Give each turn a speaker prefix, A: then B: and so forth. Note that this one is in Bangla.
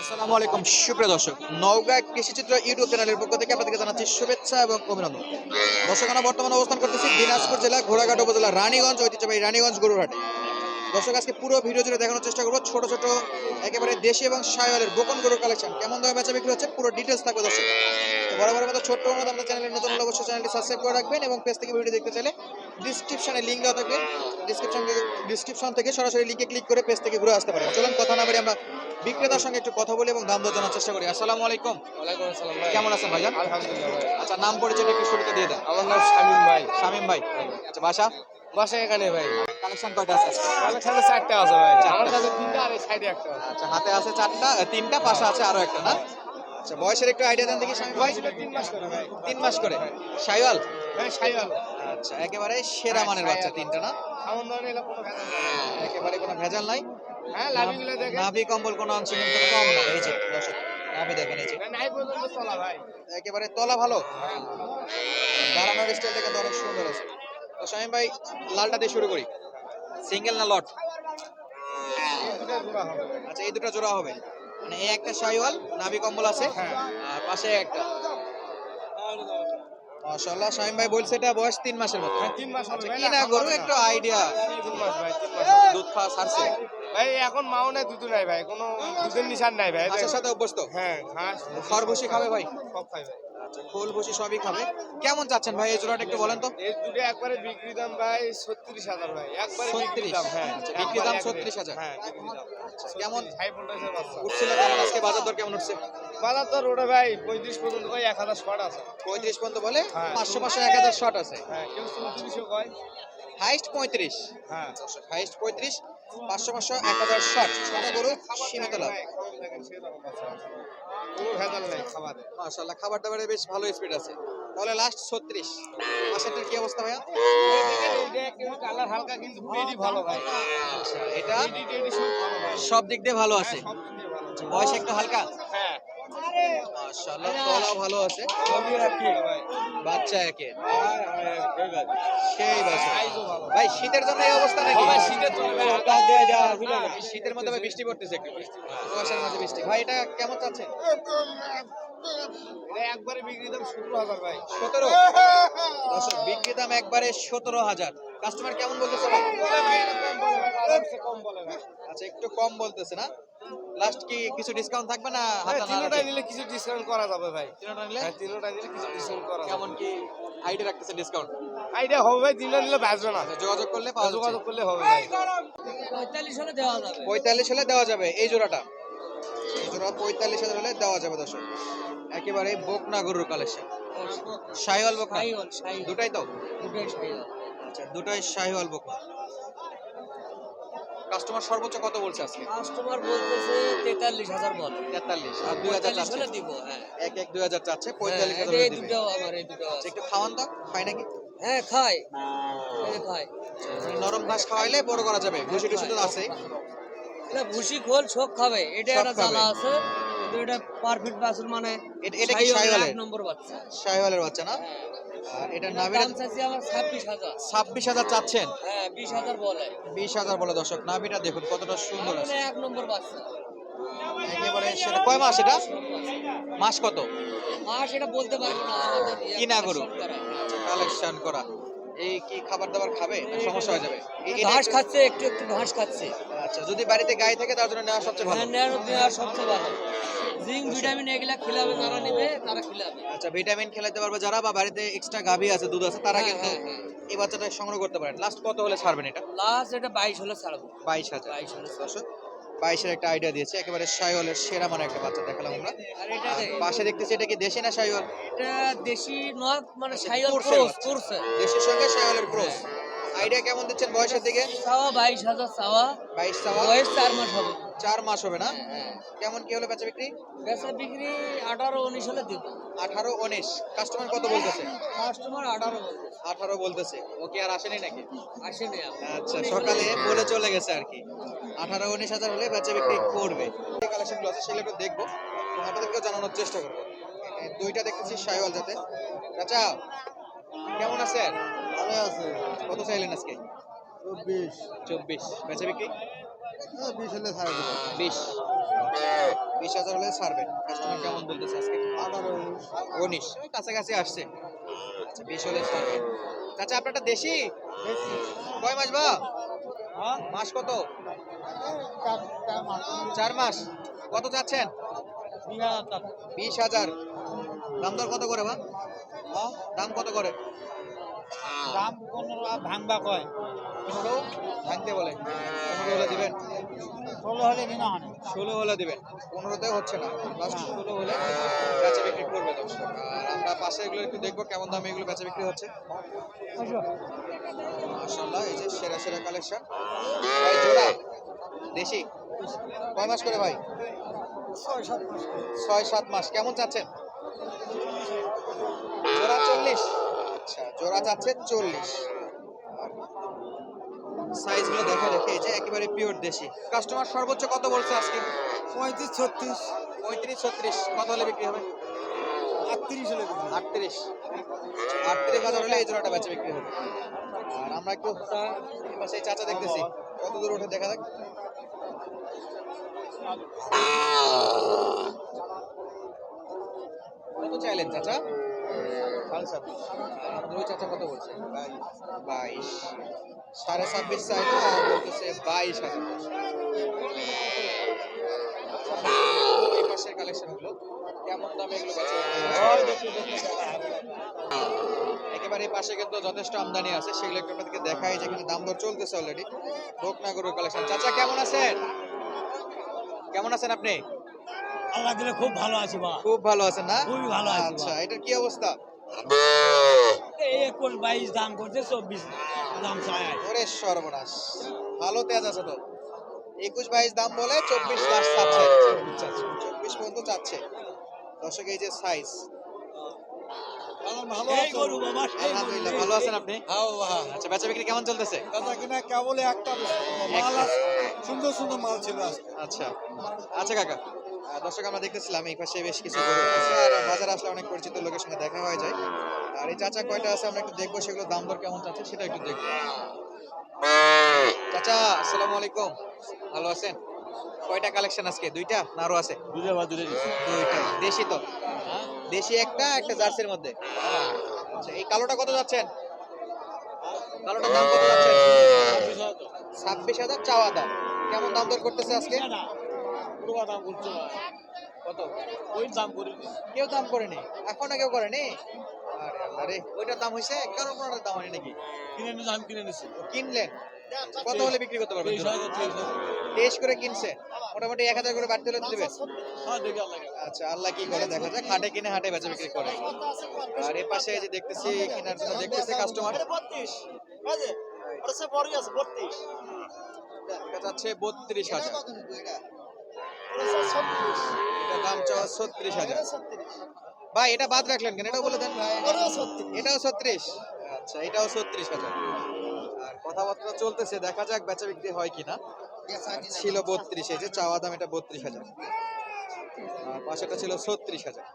A: আসসালামু আলাইকুম। সুপ্রিয় দর্শক, নওগাঁ ইউটিউব চ্যানেলের পক্ষ থেকে জানাচ্ছি শুভেচ্ছা এবং অভিনন্দন। দর্শক, আমরা বর্তমানে অবস্থান করতেছি দিনাজপুর জেলা, ঘোড়াঘাট উপজেলা, রানীগঞ্জ, ঐতিহ্যবাহী রানীগঞ্জ দর্শক, আজকে পুরো ভিডিও জুড়ে দেখানোর চেষ্টা করব ছোট ছোট, একেবারে দেশি এবং গোপন গরুর কালেকশন কেমন বেচা বিক্রি হচ্ছে পুরো ডিটেলস থাকবে দর্শক। মতো ছোট্ট মতো আমাদের নতুন হলে অবশ্যই চ্যানেলটি সাবস্ক্রাইব করে রাখবেন এবং পেজ থেকে ভিডিও দেখতে চাইলে ডিসক্রিপশনে লিঙ্ক দেওয়া থাকবে। ডিসক্রিপশন ডিসক্রিপশন থেকে সরাসরি লিঙ্কে ক্লিক করে পেজ থেকে ঘুরে আসতে পারেন। চলুন, কথা না বলে আমরা বিক্রেতার সঙ্গে একটু কথা বলি এবং দাম দর জানার চেষ্টা করি। আসসালামু আলাইকুম।
B: ওয়ালাইকুম আসসালাম ভাই।
A: কেমন আছেন ভাইজান?
B: আলহামদুলিল্লাহ
A: আচ্ছা নাম পরিচয়টা একটু শুরুতে দিয়ে দেন।
B: আমার নাম শামীম ভাই।
A: শামিম ভাই। আচ্ছা বাসা?
B: বাসা এখানে ভাই।
A: কালেকশন কয়টা আছে
B: সাথে চারটা আছে ভাই। আমার কাছে তিনটা আর সাইডে একটা আছে।
A: আচ্ছা হাতে আছে চারটা তিনটা পাশে আছে আরও একটা না? আচ্ছা বয়সের একটু আইডিয়া দেন দেখি শামিম ভাই।
B: তিন মাস করে ভাই।
A: তিন মাস করে। শাইওয়াল?
B: সাইওয়াল
A: আচ্ছা একেবারে সেরা মানের বাচ্চা তিনটা না?
B: নেই।
A: একেবারে কোনো ভেজাল নাই।
B: হ্যাঁ লাভিগুলো দেখে
A: নাভি কম্বল কোনো অংশ কিন্তু কম না। এই যে দর্শক নাভি দেখেন এই যে।
B: নাই পর্যন্ত চলা ভাই।
A: একেবারে তলা ভালো। দাঁড়ানোর স্টাইলটা কিন্তু অনেক সুন্দর আছে। তো শামিম ভাই লালটা দিয়ে শুরু করি। সিঙ্গেল না লট? আচ্ছা এই দুটো জোড়া হবে। মানে এই একটা শাইওয়াল নাভি কম্বল আছে
B: হ্যাঁ।
A: আর পাশে একটা। মাশাআল্লাহ শামিম ভাই বলছে এটা বয়স তিন মাসের মতো।
B: হ্যাঁ, মাস হবে
A: আচ্ছা, কি না
B: না,
A: গরু একটু আইডিয়া
B: তিন মাস ভাই তিন মাস।
A: দুধ খাওয়া ছাড়ছে?
B: ভাই এখন মাও নাই দুধ নাই ভাই কোনো দুধের নিশান নাই ভাই।
A: ঘাসের সাথে অভ্যস্ত?
B: হ্যাঁ ঘাস
A: খড় ভুসি খাবে ভাই?
B: সব খাই ভাই।
A: আচ্ছা খোল ভুসি সবই খাবে। কেমন চাচ্ছেন ভাই এই জোড়াটা একটু বলেন তো?
B: এই দুটো একবারে বিক্রি দাম ভাই ছত্রিশ হাজার ভাই একবারে বিক্রি দাম হ্যাঁ।
A: আচ্ছা, বিক্রি দাম
B: একবারে এক
A: 36,000
B: হ্যাঁ
A: কেমন?
B: হাই ভোল্টেজের বাচ্চা।
A: উঠছিল কেমন আজকে? বাজার দর কেমন উঠছে?
B: বাজার তো রোডে ভাই পঁয়ত্রিশ পর্যন্ত ভাই এক হাজার শর্ট আছে।
A: পঁয়ত্রিশ পর্যন্ত বলে
B: হ্যাঁ।
A: পাঁচশো পাঁচশো এক হাজার শর্ট আছে।
B: হ্যাঁ কেউ চৌত্রিশও কয়।
A: হাইস্ট পঁয়ত্রিশ।
B: হ্যাঁ।
A: হাইস্ট পঁয়ত্রিশ। পাঁচশো পাঁচশো এক হাজার ষাট। ছটা গরু সীমিত লাভ।
B: খাবারে।
A: মাশাল্লাহ খাবার দাবারে বেশ ভালো স্পিড আছে। তাহলে লাস্ট ছত্রিশ। পাশেরটার কি অবস্থা ভাইয়া?
B: কালার হালকা কিন্তু ভালো ভাই
A: আচ্ছা এটা
B: সব ভাই
A: সব দিক দিয়ে ভালো আছে। বয়স একটু হালকা?
B: হ্যাঁ।
A: মাশাল্লাহ তলাও ভালো আছে।
B: সবই রাখি ভাই
A: বাচ্চা একে। সেই বাচ্চা। ভাই শীতের জন্য এই অবস্থা নাকি?
B: ভাই, শীতের জন্য
A: মধ্যে ভাই বৃষ্টি পড়তেছে একটু। কুয়াশার মাঝে বৃষ্টি। ভাই এটা কেমন চাচ্ছেন?
B: একবারে বিক্রি দাম সতেরো হাজার ভাই।
A: সতেরো? দর্শক বিক্রি দাম একবারে সতেরো হাজার। কাস্টমার কেমন বলতেছে ভাই। আচ্ছা একটু কম বলতেছে না? লাস্ট কি কিছু ডিসকাউন্ট থাকবে না
B: হ্যাঁ,
A: রাখে?
B: নিলে কিছু ডিসকাউন্ট করা যাবে ভাই।
A: তিনোটা নিলে?
B: হ্যাঁ তিনোটাই নিলে কিছু ডিসকাউন্ট করা যাবে।
A: কেমন কি আইডিয়া রাখতেছে ডিসকাউন্ট
B: আইডিয়া হবে ভাই তিনটা নিলে বাঁচবে না।
A: যোগাযোগ করলে পাওয়া
B: যোগাযোগ করলে হবে ভাই।
C: পঁয়তাল্লিশ হলে দেওয়া যাবে।
A: পঁয়তাল্লিশ হলে দেওয়া যাবে এই জোড়াটা। এই জোড়া পঁয়তাল্লিশ হাজার হলে দেওয়া যাবে দর্শক। একেবারে বকনা গরুর কালেকশন শাহিওয়াল বকনা? দুটাই তো?
C: দুটোই সাইওয়াল
A: আচ্ছা দুটাই শাহিওয়াল বকনা। কাস্টমার সর্বোচ্চ কত বলছে আজকে?
C: কাস্টমার বলতেছে তেতাল্লিশ হাজার বল।
A: তেতাল্লিশ। আর দুই হাজার চাচ্ছে
C: দিব হ্যাঁ।
A: এক এক দুই হাজার চাচ্ছে
C: হ্যাঁ,
A: পঁয়তাল্লিশ হাজার
C: এই দুটো আমার এই দুটো
A: আচ্ছা,
C: আছে।
A: একটু খাওয়ান তো। খায় নাকি?
C: হ্যাঁ খায়। এই
A: খায়। নরম ঘাস খাওয়াইলে বড় করা যাবে। ভুসি টুসি তো আছে
C: এটা ভুসি খোল সব খাবে। এটা একটা। জ্বালা আছে। এটা পারফেক্ট বাছুর মানে
A: এটা- এটা কি?
C: এক নম্বর বাচ্চা।
A: শাহিওয়ালের বাচ্চা না?
C: হ্যাঁ।
A: এটা
C: এটার চাইছি আমার ছাব্বিশ হাজার।
A: চাচ্ছেন?
C: হ্যাঁ বিশ হাজার বলে।
A: বিশ হাজার বলে দর্শক নাভিটা দেখুন কতটা সুন্দর আছে।
C: এক নম্বর বাচ্চা।
A: একেবারে সেটা কয় মাস এটা? মাস কত?
C: মাস এটা বলতে পারব না ইয়ে
A: কিনা গরু? কালেকশন করা। এই কি খাবার দাবার খাবে? সমস্যা হয়ে যাবে?
C: ঘাস খাচ্ছে একটু একটু ঘাস খাচ্ছে।
A: আচ্ছা যদি বাড়িতে গায়ে থাকে তার জন্য নেওয়া সবচেয়ে ভালো।
C: হ্যাঁ নেওয়ার সবচেয়ে ভালো। জিঙ্ক ভিটামিন এগুলা খিলাবে যারা নেবে তারা খিলাবে।
A: আচ্ছা ভিটামিন খেলাতে পারবে যারা বা বাড়িতে এক্সট্রা গাভী আছে দুধ আছে তারা
C: হ্যাঁ,
A: কিন্তু
C: হ্যাঁ।
A: এই বাচ্চাটা সংগ্রহ করতে পারেন। লাস্ট কত হলে ছাড়বেন এটা?
C: লাস্ট এটা বাইশ হলে ছাড়বো।
A: বাইশ হাজার।
C: বাইশ হলে
A: বাইশের একটা আইডিয়া দিয়েছে একেবারে শাইওয়ালের সেরা মানে একটা বাচ্চা দেখালাম আমরা।
C: এটা
A: পাশে দেখতেছি এটা কি দেশি না শাইওয়াল
C: এটা দেশি নয় মানে
A: শাইওয়াল
C: ক্রস ক্রস
A: দেশি সঙ্গে শাইওয়ালের ক্রস আইডিয়া কেমন দিচ্ছেন বয়সের দিকে?
C: চাওয়া বাইশ হাজার চাওয়া।
A: বাইশ চাওয়া?
C: বয়স চার মাস হবে।
A: চার মাস হবে না?
C: হ্যাঁ
A: কেমন কি হলো বেচা বিক্রি?
C: বেচা বিক্রি আঠারো উনিশ হলে দিব।
A: আঠারো উনিশ। কাস্টমার কত বলতেছে?
C: কাস্টমার আঠারো
A: আঠারো বলতেছে। ওকে আর আসেনি নাকি?
C: আসেনি
A: আচ্ছা সকালে বলে চলে গেছে আর কি। আঠারো উনিশ হাজার হলে বেচা বিক্রি করবে। যে কালেকশনগুলো আছে সেগুলো একটু দেখব। আপনাদেরকেও জানানোর চেষ্টা করব। দুইটা দেখতেছি সাইওয়াল যাতে চাচা কেমন আছেন?
B: ভালো আছে।
A: কত চাইলেন আজকে?
B: চব্বিশ।
A: চব্বিশ। বেচা বিক্রি?
B: বিশ হলে ছাড়া দেবো
A: বিশ। বিশ হাজার হলে ছাড়বেন। কাস্টমার কেমন বলতেছে আজকে? উনিশ। কাছাকাছি আসছে। আচ্ছা বিশ হলে ছাড়বেন। চাচা আপনারটা দেশি? কয় মাস বা? মাস কত? চার মাস। কত চাচ্ছেন? বিশ হাজার। দাম দর কত করে বা? দাম কত করে?
C: দাম পনেরো ভাঙবা কয়?
A: পনেরো ভাঙতে বলে। পনেরো হলে দিবেন।
C: ষোলো হলে দিন হয়
A: ষোলো হলে দিবেন। পনেরোতে হচ্ছে না। লাস্ট ষোলো হলে বেচা বিক্রি করবে দর্শক। আর আমরা পাশে এগুলো একটু দেখব কেমন দামে এগুলো বেচা বিক্রি হচ্ছে। মাশাআল্লাহ এই যে সেরা সেরা কালেকশন। ভাই জোড়া? দেশি? কয় মাস করে ভাই? ছয় সাত মাস। কেমন চাচ্ছেন? জোড়া চল্লিশ। জোড়া চাচ্ছে চল্লিশ। সাইজগুলো দেখে দেখে এই যে একেবারে পিওর দেশি। কাস্টমার সর্বোচ্চ কত বলছে আজকে?
B: পঁয়ত্রিশ ছত্রিশ।
A: পঁয়ত্রিশ ছত্রিশ। কত হলে বিক্রি হবে?
B: আটত্রিশ হলে
A: আটত্রিশ। আটত্রিশ হাজার হলে এই জোড়াটা বেচে বিক্রি হবে। আর আমরা একটু এই চাচা দেখতেছি। কত দূর ওঠে দেখা যাক। কত চাইলেন চাচা? আমাদের ওই চাচা কত বলছে? বাইশ। সাড়ে ছাব্বিশ চাই না বলতেছে বাইশ হাজার এই পাশের কালেকশন কেমন দামে এগুলো বেচা একেবারে পাশে কিন্তু যথেষ্ট আমদানি আছে সেগুলো একটু আপনাদেরকে দেখাই যেখানে দাম দর চলতেছে অলরেডি ভোগনাগরের কালেকশন চাচা কেমন আছেন? কেমন আছেন আপনি?
C: আল্লাহ দিলে খুব ভালো আছে বা
A: খুব ভালো আছেন না?
C: খুবই ভালো আছি
A: আচ্ছা এটার কি অবস্থা?
C: এই একুশ বাইশ দাম করছে চব্বিশ দাম চায়
A: ওরে সর্বনাশ। ভালো তেজ আছে তো। একুশ বাইশ দাম বলে চব্বিশ লাখ চাচ্ছে। চব্বিশ পর্যন্ত চাচ্ছে। দর্শক এই যে সাইজ। আলহামদুলিল্লাহ ভালো আছেন। আপনি? আচ্ছা বেচা বিক্রি কেমন চলতেছে?
B: দাদা কিনা কেবল একটা মাল সুন্দর সুন্দর মাল ছিল আজকে।
A: আচ্ছা। আচ্ছা কাকা। দর্শক আমরা দেখতেছিলাম এই পাশে বেশ কিছু আর বাজার আসলে অনেক পরিচিত লোকের সঙ্গে দেখা হয়ে যায়। আর এই চাচা কয়টা আছে আমরা একটু দেখব সেগুলো দাম দর কেমন চাচ্ছে সেটা একটু দেখব। চাচা আসসালামু আলাইকুম। ভালো আছেন? কয়টা কালেকশন আজকে? দুইটা না আরও আছে? দুইটা। দেশি তো? দেশি একটা একটা জার্সির মধ্যে? আচ্ছা এই কালোটা কত যাচ্ছেন? কালোটার দাম কত যাচ্ছেন? ছাব্বিশ হাজার চাওয়া দাম। কেমন দাম দর করতেছে আজকে? কত?
C: ওই দাম করিনি
A: কেউ দাম করেনি? এখনও কেউ করেনি? আরে আল্লাহ ওইটার দাম হয়েছে? কেন পনেরোটার দাম হয়নি নাকি?
C: কিনে নিয়ে আমি কিনে নিছি
A: কিনলেন? কত হলে বিক্রি করতে পারবেন
C: তেইশ
A: করে কিনছে। মোটামুটি এক হাজার করে বাড়তে হলে দিবে।
C: হ্যাঁ
A: আচ্ছা আল্লাহ কি করে? দেখা যাক হাটে কিনে হাটে বেচা বিক্রি করে। আর এ পাশে যে দেখতেছি কেনার জন্য দেখতেছি কাস্টমার যাচ্ছে বত্রিশ। হাজার। এটা দাম চাওয়া ছত্রিশ হাজার। ভাই এটা বাদ রাখলেন কেন? এটাও বলে দেন এটাও ছত্রিশ। আচ্ছা এটাও ছত্রিশ হাজার। আর কথাবার্তা চলতেছে দেখা যাক বেচা বিক্রি হয় কিনা। ছিল বত্রিশ এই যে চাওয়া দাম এটা বত্রিশ হাজার। আর পাশেটা ছিল ছত্রিশ হাজার।